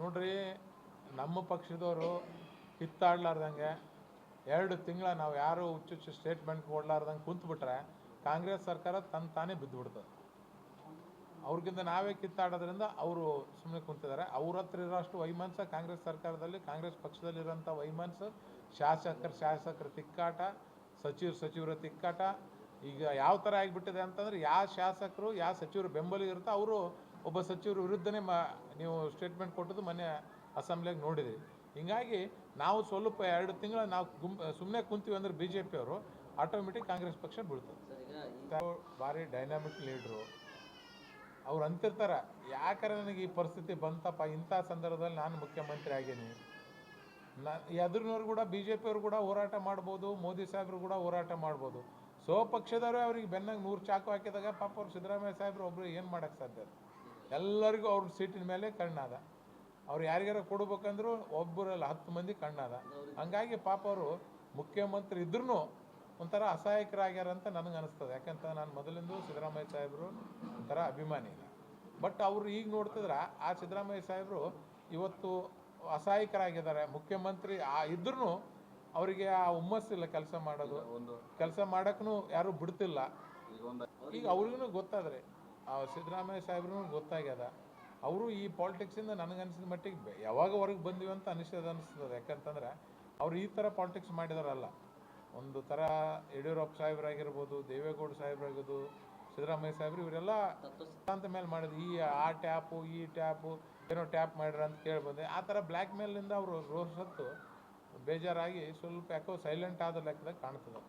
ನೋಡ್ರಿ, ನಮ್ಮ ಪಕ್ಷದವರು ಕಿತ್ತಾಡ್ಲಾರ್ದಂಗೆ ಎರಡು ತಿಂಗಳ ನಾವು ಯಾರು ಹುಚ್ಚುಚ್ಚು ಸ್ಟೇಟ್ಮೆಂಟ್ ಕೊಡ್ಲಾರ್ದಂಗೆ ಕುಂತ್ಬಿಟ್ರೆ ಕಾಂಗ್ರೆಸ್ ಸರ್ಕಾರ ತನ್ನ ತಾನೇ ಬಿದ್ದುಬಿಡ್ತದೆ. ಅವ್ರಿಗಿಂತ ನಾವೇ ಕಿತ್ತಾಡೋದ್ರಿಂದ ಅವರು ಸುಮ್ಮನೆ ಕುಂತಿದ್ದಾರೆ ಅವ್ರ ಹತ್ರ ಇರೋಷ್ಟು ವೈಮನ್ಸ ಕಾಂಗ್ರೆಸ್ ಸರ್ಕಾರದಲ್ಲಿ, ಕಾಂಗ್ರೆಸ್ ಪಕ್ಷದಲ್ಲಿರೋಂಥ ವೈಮನ್ಸ್ ಶಾಸಕರ ಶಾಸಕರ ತಿಕ್ಕಾಟ ಸಚಿವ ಸಚಿವರ ತಿಕ್ಕಾಟ. ಈಗ ಯಾವ ಥರ ಆಗಿಬಿಟ್ಟಿದೆ ಅಂತಂದ್ರೆ ಯಾವ ಶಾಸಕರು ಯಾವ ಸಚಿವರು ಬೆಂಬಲ ಇರುತ್ತೋ ಅವರು ಒಬ್ಬ ಸಚಿವರ ವಿರುದ್ಧನೇ ಮಾ ನೀವು ಸ್ಟೇಟ್ಮೆಂಟ್ ಕೊಟ್ಟದ್ದು ಮೊನ್ನೆ ಅಸೆಂಬ್ಲಿಯಾಗಿ ನೋಡಿದ್ರಿ. ಹೀಗಾಗಿ ನಾವು ಸ್ವಲ್ಪ ಎರಡು ತಿಂಗಳ ನಾವು ಗುಂಪ್ ಸುಮ್ಮನೆ ಕುಂತೀವಿ ಅಂದ್ರೆ ಬಿ ಜೆ ಪಿಯವರು ಆಟೋಮೆಟಿಕ್ ಕಾಂಗ್ರೆಸ್ ಪಕ್ಷ ಬೀಳ್ತಾರೆ ಭಾರಿ ಡೈನಾಮಿಕ್ ಲೀಡ್ರು ಅವ್ರು ಅಂತಿರ್ತಾರೆ. ಯಾಕಂದ್ರೆ ನನಗೆ ಈ ಪರಿಸ್ಥಿತಿ ಬಂತಪ್ಪ ಇಂಥ ಸಂದರ್ಭದಲ್ಲಿ ನಾನು ಮುಖ್ಯಮಂತ್ರಿ ಆಗೇನಿ. ನಾ ಎದುರಿನವ್ರು ಕೂಡ ಬಿ ಜೆ ಪಿಯವರು ಕೂಡ ಹೋರಾಟ ಮಾಡ್ಬೋದು ಮೋದಿ ಸಾಹೇಬರು ಕೂಡ ಹೋರಾಟ ಮಾಡ್ಬೋದು. ಸ್ವಪಕ್ಷದವರೇ ಅವ್ರಿಗೆ ಬೆನ್ನಾಗ ನೂರು ಚಾಕು ಹಾಕಿದಾಗ ಪಾಪ ಅವ್ರು ಸಿದ್ದರಾಮಯ್ಯ ಸಾಹೇಬರು ಒಬ್ಬರು ಏನು ಮಾಡೋಕ್ಕೆ ಸಾಧ್ಯ. ಎಲ್ಲರಿಗೂ ಅವ್ರ ಸೀಟಿನ ಮೇಲೆ ಕಣ್ಣಾದ. ಅವ್ರು ಯಾರಿಗಾರ ಕೊಡ್ಬೇಕಂದ್ರೂ ಒಬ್ಬರಲ್ಲ ಹತ್ತು ಮಂದಿ ಕಣ್ಣಾದ. ಹಂಗಾಗಿ ಪಾಪ ಅವರು ಮುಖ್ಯಮಂತ್ರಿ ಇದ್ರೂ ಒಂಥರ ಅಸಹಾಯಕರಾಗ್ಯಾರ ಅಂತ ನನಗೆ ಅನಿಸ್ತದೆ. ಯಾಕಂತ ನಾನು ಮೊದಲಿಂದ ಸಿದ್ದರಾಮಯ್ಯ ಸಾಹೇಬರು ಒಂಥರ ಅಭಿಮಾನಿ ಬಟ್ ಅವರು ಈಗ ನೋಡ್ತಿದ್ರೆ ಆ ಸಿದ್ದರಾಮಯ್ಯ ಸಾಹೇಬರು ಇವತ್ತು ಅಸಹಾಯಕರಾಗಿದ್ದಾರೆ. ಮುಖ್ಯಮಂತ್ರಿ ಆ ಇದ್ರೂ ಅವರಿಗೆ ಆ ಹುಮ್ಮಸ್ಸಿಲ್ಲ ಕೆಲಸ ಮಾಡೋದು. ಕೆಲಸ ಮಾಡೋಕ್ಕೂ ಯಾರೂ ಬಿಡ್ತಿಲ್ಲ. ಈಗ ಅವ್ರಿಗೂ ಗೊತ್ತಾದ್ರೆ ಸಿದ್ದರಾಮಯ್ಯ ಸಾಹೇಬ್ರು ಗೊತ್ತಾಗ್ಯದ. ಅವರು ಈ ಪಾಲಿಟಿಕ್ಸಿಂದ ನನಗನ್ಸಿದ ಮಟ್ಟಿಗೆ ಯಾವಾಗ ಹೊರಗೆ ಬಂದಿವಿ ಅಂತ ಅನಿಸಿದ ಅನಿಸ್ತದೆ. ಯಾಕಂತಂದ್ರೆ ಅವ್ರು ಈ ಥರ ಪಾಲಿಟಿಕ್ಸ್ ಮಾಡಿದಾರಲ್ಲ ಒಂದು ಥರ ಯಡಿಯೂರಪ್ಪ ಸಾಹೇಬ್ರಾಗಿರ್ಬೋದು, ದೇವೇಗೌಡ ಸಾಹೇಬ್ರಾಗೋದು ಸಿದ್ದರಾಮಯ್ಯ ಸಾಹೇಬ್ರು ಇವರೆಲ್ಲ ಸಿದ್ಧಾಂತ ಮೇಲೆ ಮಾಡಿದ್ರು ಈ ಆ ಟ್ಯಾಪು, ಈ ಟ್ಯಾಪು, ಏನೋ ಟ್ಯಾಪ್ ಮಾಡ್ರ ಅಂತ ಕೇಳ್ಬೋದು ಆ ಥರ ಬ್ಲ್ಯಾಕ್ ಮೇಲಿಂದ ಅವರು ರೋಸತ್ತು ಬೇಜಾರಾಗಿ ಸ್ವಲ್ಪ ಯಾಕೋ ಸೈಲೆಂಟ್ ಆದ ಲೆಕ್ಕದಾಗ ಕಾಣ್ತದೆ.